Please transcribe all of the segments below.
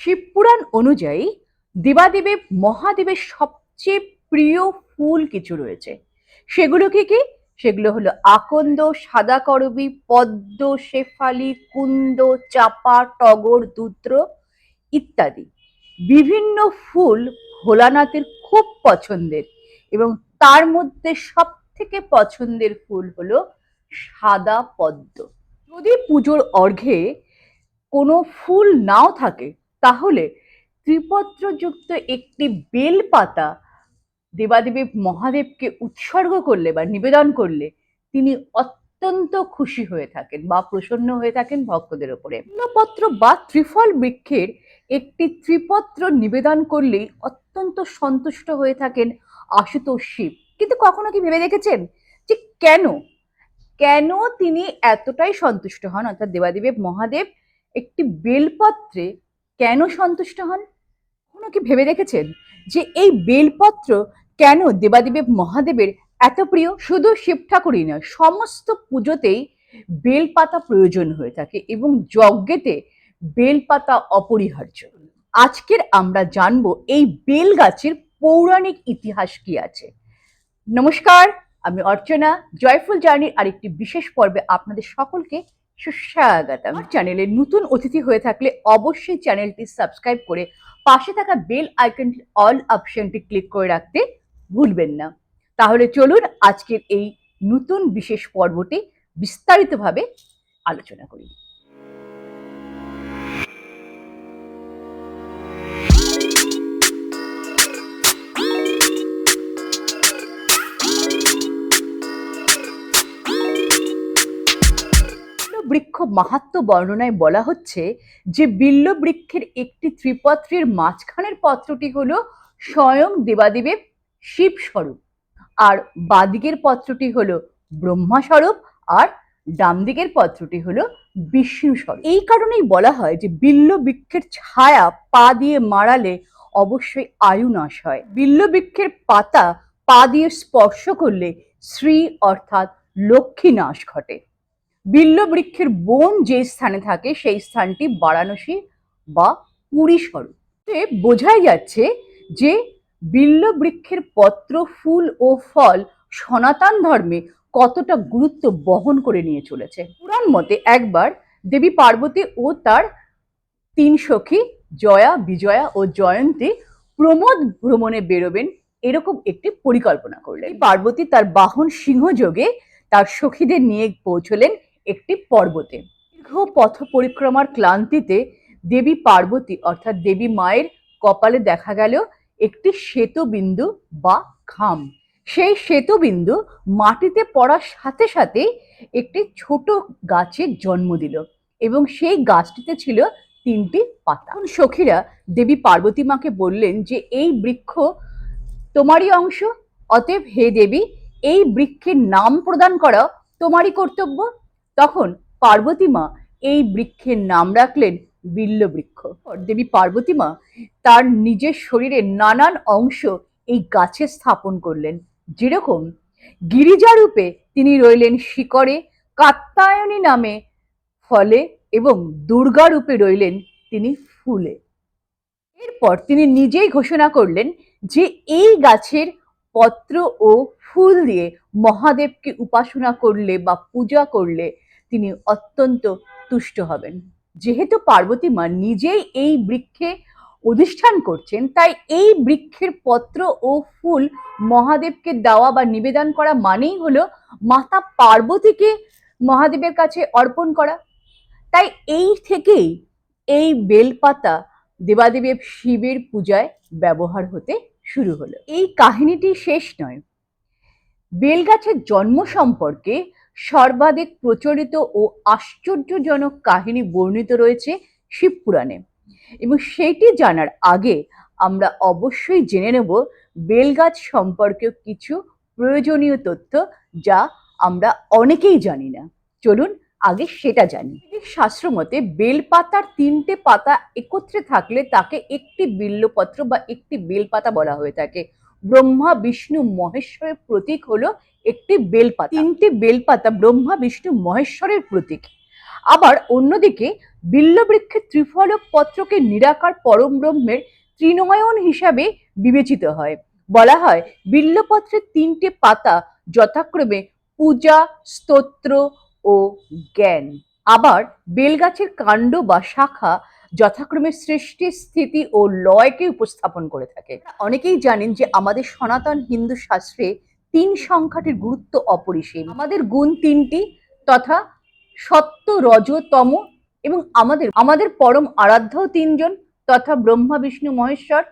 শিবপুরাণ অনুযায়ী দেবাদেবের মহাদেবের সবচেয়ে প্রিয় ফুল কিছু রয়েছে। সেগুলো কি? কি সেগুলো হলো আকন্দ, সাদা করবী, পদ্ম, শেফালি, কুন্দ, চাপা, টগর, দুদ্র ইত্যাদি। বিভিন্ন ফুল ভোলানাথের খুব পছন্দের এবং তার মধ্যে সব থেকে পছন্দের ফুল হলো সাদা পদ্ম। যদি পুজোর অর্ঘে কোনো ফুল নাও থাকে তাহলে ত্রিপত্রযুক্ত একটি বেল পাতা দেবাদেবী মহাদেবকে উৎসর্গ করলে বা নিবেদন করলে তিনি অত্যন্ত খুশি হয়ে থাকেন বা প্রসন্ন হয়ে থাকেন ভক্তদের ওপরে পত্র বা ত্রিফল বৃক্ষের একটি ত্রিপত্র নিবেদন করলেই অত্যন্ত সন্তুষ্ট হয়ে থাকেন আশুতোষ শিব। কিন্তু কখনো কি ভেবে দেখেছেন? যে কেন? কেন তিনি এতটাই সন্তুষ্ট হন? অর্থাৎ দেবাদেবের মহাদেব একটি বেলপত্রে কেন সন্তুষ্ট হন? কখনো কি ভেবে দেখেছেন যে এই বেলপত্র কেন দেবাদেবের মহাদেবের এত প্রিয়? শুধু শিব ঠাকুরই নয়, সমস্ত পুজোতেই বেলপাতা প্রয়োজন হয়ে থাকে এবং যজ্ঞেতে বেলপাতা অপরিহার্য। আজকের আমরা জানব এই বেল গাছের পৌরাণিক ইতিহাস কি আছে। নমস্কার, আমি অর্চনা, জয়ফুল জার্নির আরেকটি বিশেষ পর্বে আপনাদের সকলকে সুস্বাগত। আমার চ্যানেলে নতুন অতিথি হয়ে থাকলে অবশ্যই চ্যানেলটি সাবস্ক্রাইব করে পাশে থাকা বেল আইকনটি অল অপশনটি ক্লিক করে রাখতে ভুলবেন না। তাহলে চলুন আজকের এই নতুন বিশেষ পর্বটি বিস্তারিতভাবে আলোচনা করি। বৃক্ষ মাহাত্ম বর্ণনায় বলা হচ্ছে যে বিল্ল বৃক্ষের একটি ত্রিপত্রের মাঝখানের পত্রটি হলো স্বয়ং দেবাদেবের শিব স্বরূপ আর বাদিকের পত্রটি হলো ব্রহ্মা স্বরূপ আর ডান দিকের পত্রটি হলো বিষ্ণু স্বরূপ এই কারণেই বলা হয় যে বিল্ল বৃক্ষের ছায়া পা দিয়ে মারালে অবশ্যই আয়ু নাশ হয়। বিল্ল বৃক্ষের পাতা পা দিয়ে স্পর্শ করলে শ্রী অর্থাৎ লক্ষ্মী নাশ ঘটে। বিল্ল বৃক্ষের বন যে স্থানে থাকে, সেই স্থানটি বারাণসী বা পুরী স্বরূপ বোঝাই যাচ্ছে যে বিল্ল বৃক্ষের পত্র, ফুল ও ফল সনাতন ধর্মে কতটা গুরুত্ব বহন করে নিয়ে চলেছে। পুরাণ মতে একবার দেবী পার্বতী ও তার তিন সখী জয়া, বিজয়া ও জয়ন্তী প্রমোদ ভ্রমণে বেরোবেন এরকম একটি পরিকল্পনা করলেন। পার্বতী তার বাহন সিংহযোগে তার সখীদের নিয়ে পৌঁছলেন একটি পর্বতে। দীর্ঘ পথ পরিক্রমার ক্লান্তিতে দেবী পার্বতী অর্থাৎ দেবী মায়ের কপালে দেখা গেল একটি শ্বেতবিন্দু বা খাম। সেই শ্বেতবিন্দু মাটিতে পড়ার সাথে সাথে একটি ছোট গাছের জন্ম দিল এবং সেই গাছটিতে ছিল তিনটি পাতা। সখীরা দেবী পার্বতী মাকে বললেন যে, এই বৃক্ষ তোমারই অংশ, অতএব হে দেবী, এই বৃক্ষের নাম প্রদান করা, তোমারই কর্তব্য। তখন পার্বতী মা এই বৃক্ষের নাম রাখলেন বিল্ল বৃক্ষ দেবী পার্বতী মা তার নিজের শরীরের নানান অংশ এই গাছে স্থাপন করলেন। যেরকম গিরিজা রূপে তিনি রইলেন শিকড়ে কাত্তায়নী নামে ফলে এবং দুর্গা রূপে রইলেন তিনি ফুলে। এরপর তিনি নিজেই ঘোষণা করলেন যে এই গাছের পত্র ও ফুল দিয়ে মহাদেবকে উপাসনা করলে বা পূজা করলে তিনি অত্যন্ত তুষ্ট হবেন। যেহেতু পার্বতী মা নিজেই এই বৃক্ষে অধিষ্ঠান করছেন, তাই এই বৃক্ষের পত্র ও ফুল মহাদেবকে দেওয়া বা নিবেদন করা মানেই হলো মাতা পার্বতীকে মহাদেবের কাছে অর্পণ করা। তাই এই থেকেই এই বেলপাতা দেবাদেবের শিবের পূজায় ব্যবহার হতে শুরু হলো। এই কাহিনীটি শেষ নয়। বেলগাছের জন্ম সম্পর্কে সর্বাধিক প্রচলিত ও আশ্চর্যজনক কাহিনী বর্ণিত রয়েছে শিবপুরাণে এবং সেইটি জানার আগে আমরা অবশ্যই জেনে নেব বেলগাছ সম্পর্কে কিছু প্রয়োজনীয় তথ্য যা আমরা অনেকেই জানি না। চলুন আগে সেটা জানি। শাস্ত্র মতে বেলপাতার তিনটে পাতা একত্রে থাকলে তাকে একটি বিল্লপত্র বা একটি বেলপাতা বলা হয়ে থাকে। ব্রহ্মা, বিষ্ণু, মহেশ্বরের প্রতীক হলো একটি বেলপাতা। তিনটি বেলপাতা ব্রহ্মা, বিষ্ণু, মহেশ্বরের প্রতীক। আবার অন্যদিকে বিল্লবৃক্ষের ত্রিফলক পত্রকে নিরাকার পরম ব্রহ্মের ত্রিনয়ন হিসাবে বিবেচিত হয়। বলা হয়, বিল্লপত্রের তিনটে পাতা যথাক্রমে পূজা, স্তোত্র ও জ্ঞান। আবার বেলগাছের কাণ্ড বা শাখা যথাক্রমে সৃষ্টি, স্থিতি ও লয়কে উপস্থাপন করে থাকে। অনেকেই জানেন যে আমাদের সনাতন হিন্দু শাস্ত্রে তিন সংখ্যাটির গুরুত্ব অপরিসীম। আমাদের গুণ তিনটি তথা সত্য রজ, তম এবং আমাদের আমাদের পরম আরাধ্য তিনজন তথা ব্রহ্মা, বিষ্ণু, মহেশ্বর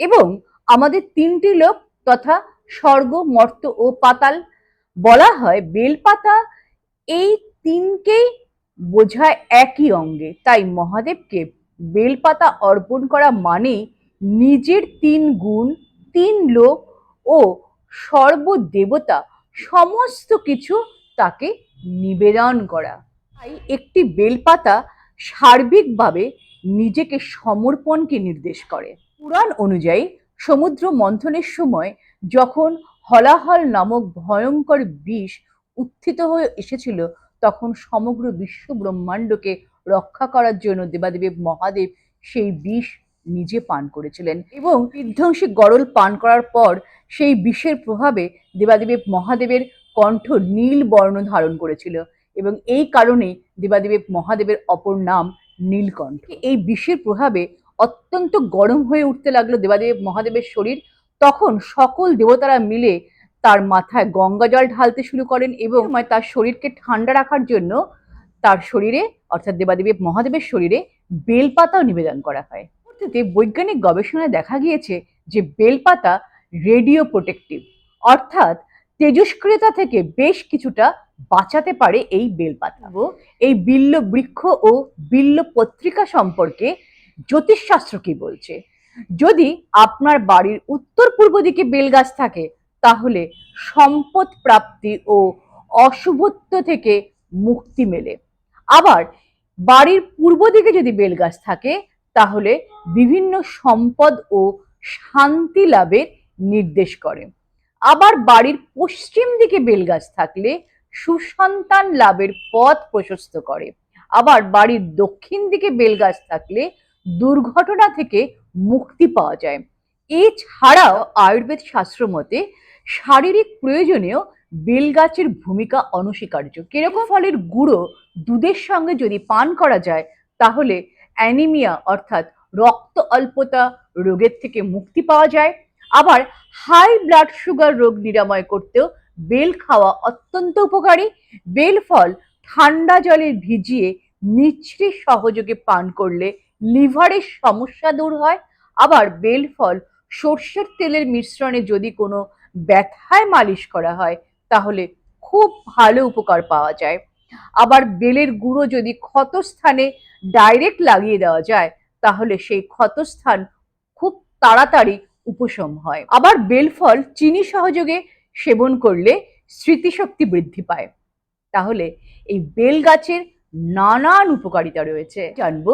এবং আমাদের তিনটি লোক তথা স্বর্গ, মর্ত ও পাতাল। বলা হয় বেলপাতা এই তিনকেই বোঝায় একই অঙ্গে। তাই মহাদেবকে বেলপাতা অর্পণ করা মানে নিজের তিন গুণ, তিন লোক ও সর্বদেবতা সমস্ত কিছু তাকে নিবেদন করা। তাই একটি বেলপাতা সার্বিকভাবে নিজেকে সমর্পণকে নির্দেশ করে। পুরাণ অনুযায়ী সমুদ্র মন্থনের সময় যখন হলাহল নামক ভয়ঙ্কর বিষ উত্থিত হয়ে এসেছিল, তখন সমগ্র বিশ্ব ব্রহ্মাণ্ডকে রক্ষা করার জন্য দেবাদেবী মহাদেব সেই বিষ নিজে পান করেছিলেন এবং বিধ্বংসী গরল পান করার পর সেই বিষের প্রভাবে দেবাদেবী মহাদেবের কণ্ঠ নীল বর্ণ ধারণ করেছিল এবং এই কারণেই দেবাদেবী মহাদেবের অপর নাম নীলকণ্ঠ। এই বিষের প্রভাবে অত্যন্ত গরম হয়ে উঠতে লাগল দেবাদেব মহাদেবের শরীর। তখন সকল দেবতারা মিলে তার মাথায় গঙ্গা জল ঢালতে শুরু করেন এবং তার শরীরকে ঠান্ডা রাখার জন্য তার শরীরে অর্থাৎ দেবাদেবী মহাদেবের শরীরে বেলপাতাও নিবেদন করা হয়। পরবর্তীতে বৈজ্ঞানিক গবেষণায় দেখা গিয়েছে যে বেলপাতা রেডিও প্রোটেক্টিভ অর্থাৎ তেজস্ক্রিয়তা থেকে বেশ কিছুটা বাঁচাতে পারে এই বেলপাতা। ও। এই বিল্ল বৃক্ষ ও বিল্ল পত্রিকা সম্পর্কে জ্যোতিষশাস্ত্র কি বলছে? যদি আপনার বাড়ির উত্তর পূর্ব দিকে বেলগাছ থাকে তাহলে সম্পদ প্রাপ্তি ও অশুভত্ব থেকে মুক্তি মেলে। আবার বাড়ির পূর্ব দিকে যদি বেলগাছ থাকে, তাহলে বিভিন্ন সম্পদ ও শান্তি লাভের নির্দেশ করে। আবার বাড়ির পশ্চিম দিকে বেলগাছ থাকলে সুসন্তান লাভের পথ প্রশস্ত করে। আবার বাড়ির দক্ষিণ দিকে বেলগাছ থাকলে দুর্ঘটনা থেকে মুক্তি পাওয়া যায়। এছাড়াও আয়ুর্বেদ শাস্ত্র মতে শারীরিক প্রয়োজনেও বেলগাছের ভূমিকা অনস্বীকার্য। কীরকম ফলের গুঁড়ো দুধের সঙ্গে যদি পান করা যায়, তাহলে অ্যানিমিয়া অর্থাৎ রক্ত অল্পতা রোগের থেকে মুক্তি পাওয়া যায়। আবার হাই ব্লাড সুগার রোগ নিরাময় করতেও বেল খাওয়া অত্যন্ত উপকারী। বেল ফল ঠান্ডা জলে ভিজিয়ে মিছরি সহযোগে পান করলে লিভারের সমস্যা দূর হয়। আবার বেল ফল সর্ষের তেলের মিশ্রণে যদি কোনো ব্যথায় মালিশ করা হয় তাহলে খুব ভালো উপকার পাওয়া যায়। আবার বেলের গুঁড়ো যদি ক্ষতস্থানে ডাইরেক্ট লাগিয়ে দেওয়া যায়, তাহলে সেই ক্ষতস্থান খুব তাড়াতাড়ি উপশম হয়। আবার বেলফল চিনি সহযোগে সেবন করলে স্মৃতিশক্তি বৃদ্ধি পায়। তাহলে এই বেল গাছের নানান উপকারিতা রয়েছে। জানব,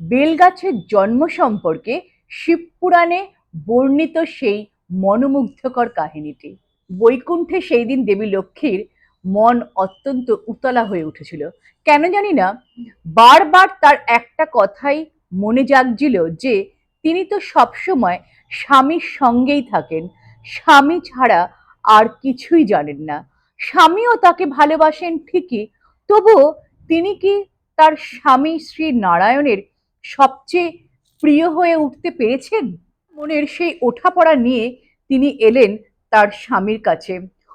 বেল গাছের জন্ম সম্পর্কে শিবপুরাণে বর্ণিত সেই মনোমুগ্ধকর কাহিনীটি। বৈকুণ্ঠে সেই দিন দেবী লক্ষ্মীর মন অত্যন্ত উতলা হয়ে উঠেছিল। কেন জানি না, বারবার তার একটা কথাই মনে জাগছিল যে তিনি তো সবসময় স্বামীর সঙ্গেই থাকেন। স্বামী ছাড়া আর কিছুই জানেন না। স্বামীও তাকে ভালোবাসেন ঠিকই, তবুও তিনি কি তার স্বামী শ্রী নারায়ণের সবচেয়ে প্রিয় হয়ে উঠতে পেরেছেন? মনের সেই ওঠাপড়া নিয়ে তিনি এলেন তার স্বামীর কাছে।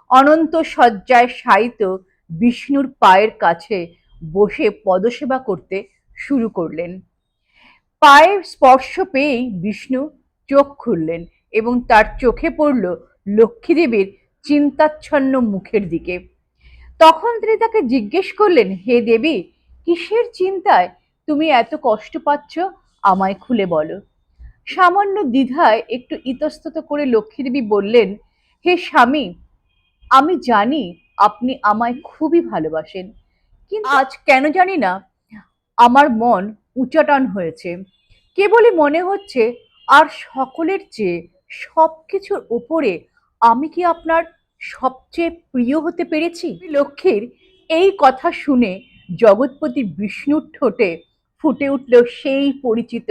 অনন্ত শয্যায় শায়িত বিষ্ণুর পায়ের কাছে বসে পদসেবা করতে শুরু করলেন। পায়ের স্পর্শ পেয়েই বিষ্ণু চোখ খুললেন এবং তার চোখে পড়ল লক্ষ্মীদেবীর চিন্তাচ্ছন্ন মুখের দিকে। তখন তিনি তাকে জিজ্ঞেস করলেন, হে দেবী, কিসের চিন্তায় তুমি এত কষ্ট পাচ্ছ? আমায় খুলে বলো। সামান্য দ্বিধায় একটু ইতস্তত করে লক্ষ্মীদেবী বললেন হে স্বামী, আমি জানি আপনি আমায় খুবই ভালোবাসেন, কিন্তু আজ কেন জানি না আমার মন উচাটন হয়েছে। কেবলই মনে হচ্ছে আর সকলের চেয়ে সব কিছুর ওপরে আমি কি আপনার সবচেয়ে প্রিয় হতে পেরেছি? লক্ষ্মীর এই কথা শুনে জগৎপতি বিষ্ণুর ঠোঁটে ফুটে উঠল সেই পরিচিত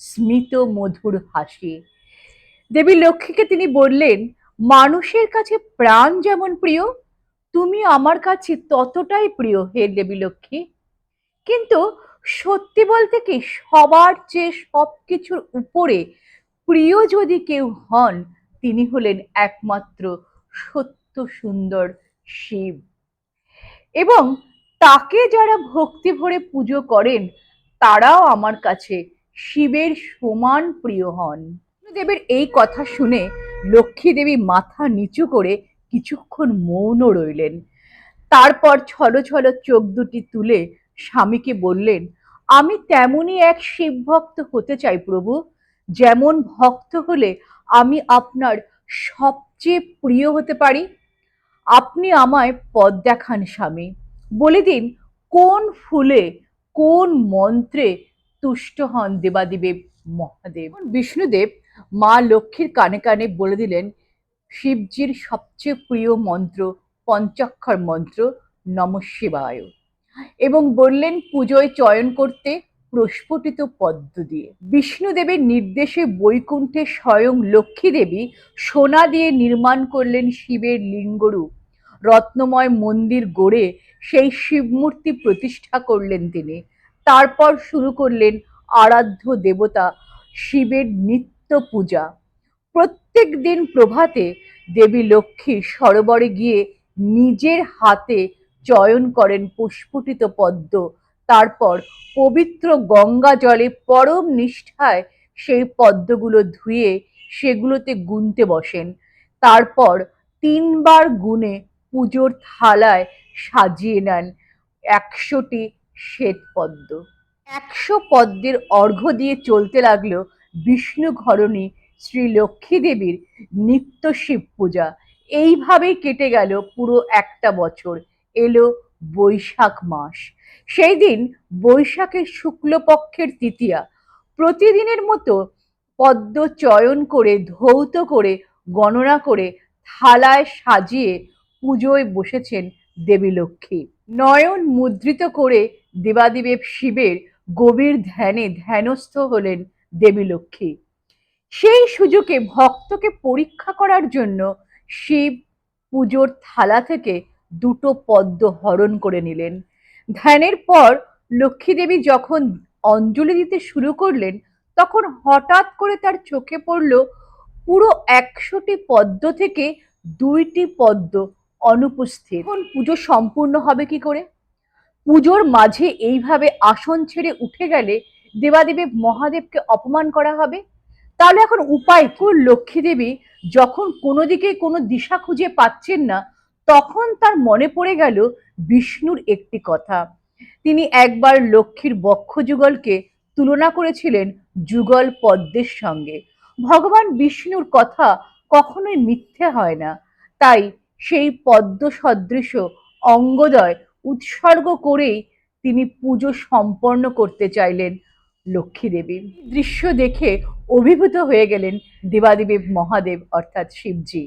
স্মিত মধুর হাসি। দেবী লক্ষ্মীকে তিনি বললেন মানুষের কাছে প্রাণ যেমন প্রিয়, তুমি আমার কাছে ততটাই প্রিয় হে দেবী লক্ষ্মী। কিন্তু সত্যি বলতে কি, সবার চেয়ে সব কিছুর উপরে প্রিয় যদি কেউ হন, তিনি হলেন একমাত্র সত্য সুন্দর শিব। এবং তাকে যারা ভক্তি ভরে পুজো করেন, তারাও আমার কাছে শিবের সমান প্রিয় হন। দেবের এই কথা শুনে লক্ষ্মী দেবী মাথা নিচু করে কিছুক্ষণ মৌন রইলেন। তারপর ছলো ছলো চোখ দুটি তুলে স্বামীকে বললেন, আমি তেমনই এক শিব ভক্ত হতে চাই প্রভু। যেমন ভক্ত হলে আমি আপনার সবচেয়ে প্রিয় হতে পারি। আপনি আমায় পদ দেখান স্বামী। বলে দিন, কোন ফুলে, কোন মন্ত্রে তুষ্ট হন দেবাদিদেব মহাদেব? বিষ্ণুদেব মা লক্ষ্মীর কানে কানে বলে দিলেন, শিবজির সবচেয়ে প্রিয় মন্ত্র পঞ্চাক্ষর মন্ত্র নম শিবায়। এবং বললেন, পুজোয় চয়ন করতে প্রস্ফুটিত পদ্ম দিয়ে। বিষ্ণুদেবের নির্দেশে বৈকুণ্ঠে স্বয়ং লক্ষ্মী দেবী সোনা দিয়ে নির্মাণ করলেন শিবের লিঙ্গরূপ। রত্নময় মন্দির গড়ে সেই শিবমূর্তি প্রতিষ্ঠা করলেন তিনি। তারপর শুরু করলেন আরাধ্য দেবতা শিবের নিত্য পূজা। প্রত্যেক দিন প্রভাতে দেবী লক্ষ্মী সরোবরে গিয়ে নিজের হাতে চয়ন করেন পুষ্পটিত পদ্ম। তারপর পবিত্র গঙ্গা জলে পরম নিষ্ঠায় সেই পদ্মগুলো ধুয়ে সেগুলোতে গুনতে বসেন। তারপর তিনবার গুনে পুজোর থালায় সাজিয়ে নেন একশোটি শ্বেত পদ্ম। একশো পদ্মের অর্ঘ্য দিয়ে চলতে লাগল বিষ্ণু ঘরণী শ্রী লক্ষ্মী দেবীর নিত্য শিব পূজা। এইভাবেই কেটে গেল পুরো একটা বছর, এলো বৈশাখ মাস। সেই দিন বৈশাখের শুক্লপক্ষের তৃতীয়া। প্রতিদিনের মতো পদ্ম চয়ন করে, ধৌত করে, গণনা করে, থালায় সাজিয়ে পুজোয় বসেছেন দেবী লক্ষ্মী। নয়ন মুদ্রিত করে দেবাদিদেব শিবের গভীর ধ্যানে ধ্যানস্থ হলেন দেবী লক্ষ্মী। সেই সুযোগে ভক্তকে পরীক্ষা করার জন্য শিব পুজোর থালা থেকে দুটো পদ্ম হরণ করে নিলেন। ধ্যানের পর লক্ষ্মী দেবী যখন অঞ্জলি দিতে শুরু করলেন, তখন হঠাৎ করে তার চোখে পড়ল পুরো একশোটি পদ্ম থেকে দুইটি পদ্ম অনুপস্থিত। এখন পুজো সম্পূর্ণ হবে কি করে? পুজোর মাঝে এইভাবে আসন ছেড়ে উঠে গেলে দেবাদেবী মহাদেবকে অপমান করা হবে? তাহলে এখন উপায় কোন লক্ষ্মী দেবী যখন কোনো দিকে কোনো দিশা খুঁজে পাচ্ছেন না, তখন তার মনে পড়ে গেল বিষ্ণুর একটি কথা। তিনি একবার লক্ষ্মীর বক্ষ যুগলকে তুলনা করেছিলেন যুগল পদ্মের সঙ্গে। ভগবান বিষ্ণুর কথা কখনোই মিথ্যে হয় না। তাই সেই পদ্ম সদৃশ অঙ্গদয় উৎসর্গ করেই তিনি পুজো সম্পন্ন করতে চাইলেন লক্ষ্মী দেবী। দৃশ্য দেখে অভিভূত হয়ে গেলেন দেবাদেবী মহাদেব, অর্থাৎ শিবজি।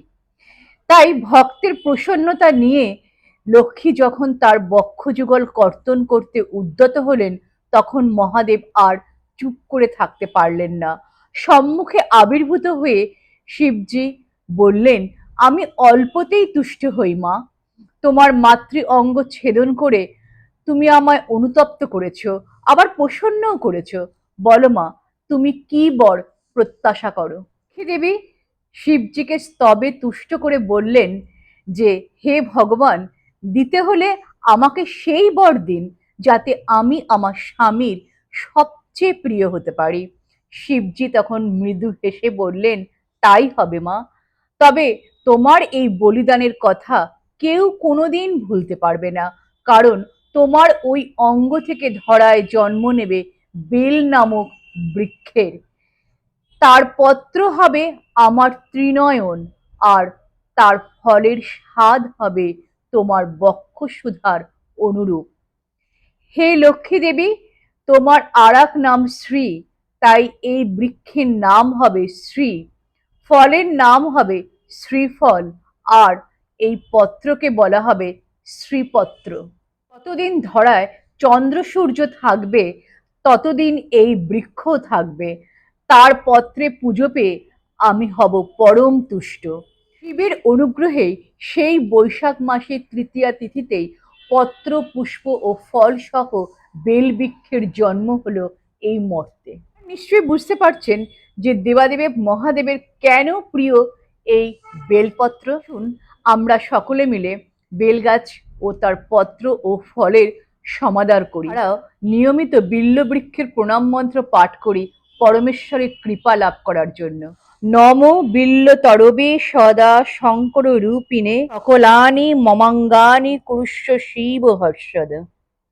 তাই ভক্তের প্রসন্নতা নিয়ে লক্ষ্মী যখন তার বক্ষযুগল কর্তন করতে উদ্যত হলেন, তখন মহাদেব আর চুপ করে থাকতে পারলেন না। সম্মুখে আবির্ভূত হয়ে শিবজি বললেন, আমি অল্পতেই তুষ্ট হই মা। তোমার মাতৃ অঙ্গ ছেদন করে তুমি আমায় অনুতপ্ত করেছ, আবার প্রসন্নও করেছ। বলো মা, তুমি কি বর প্রত্যাশা করো? দেবী, শিবজিকে স্তবে তুষ্ট করে বললেন যে, হে ভগবান, দিতে হলে আমাকে সেই বর দিন, যাতে আমি আমার স্বামীর সবচেয়ে প্রিয় হতে পারি। শিবজি তখন মৃদু হেসে বললেন, তাই হবে মা। তবে তোমার এই বলিদানের কথা কেউ কোনোদিন ভুলতে পারবে না, কারণ তোমার ওই অঙ্গ থেকে ধরায় জন্ম নেবে বেল নামক বৃক্ষের। তার পত্র হবে আমার ত্রিনয়ন, আর তার ফলের স্বাদ হবে তোমার বক্ষসুধার অনুরূপ। হে লক্ষ্মী দেবী তোমার আরাক নাম শ্রী, তাই এই বৃক্ষের নাম হবে শ্রী। ফলের নাম হবে শ্রীফল, আর এই পত্রকে বলা হবে শ্রীপত্র। কতদিন ধরায় চন্দ্র সূর্য থাকবে, ততদিন এই বৃক্ষ থাকবে। তার পত্রে পুজো পেয়ে আমি হব পরম তুষ্ট। শিবের অনুগ্রহে সেই বৈশাখ মাসের তৃতীয়া তিথিতেই পত্র, পুষ্প ও ফল সহ বেলবৃক্ষের জন্ম হলো এই মর্তে। নিশ্চয়ই বুঝতে পারছেন যে দেবাদেবের মহাদেবের কেন প্রিয় এই বেলপত্র? শুন আমরা সকলে মিলে বেলগাছ ও তার পত্র ও ফলের সমাদার করি। তারাও নিয়মিত বিল্ল বৃক্ষের প্রণাম মন্ত্র পাঠ করি পরমেশ্বরের কৃপা লাভ করার জন্য। নম বিল্ল তরবে সদা শঙ্কর রূপিণে সকলানি মমাঙ্গানি কুরুষ্য শিব হর্ষদ।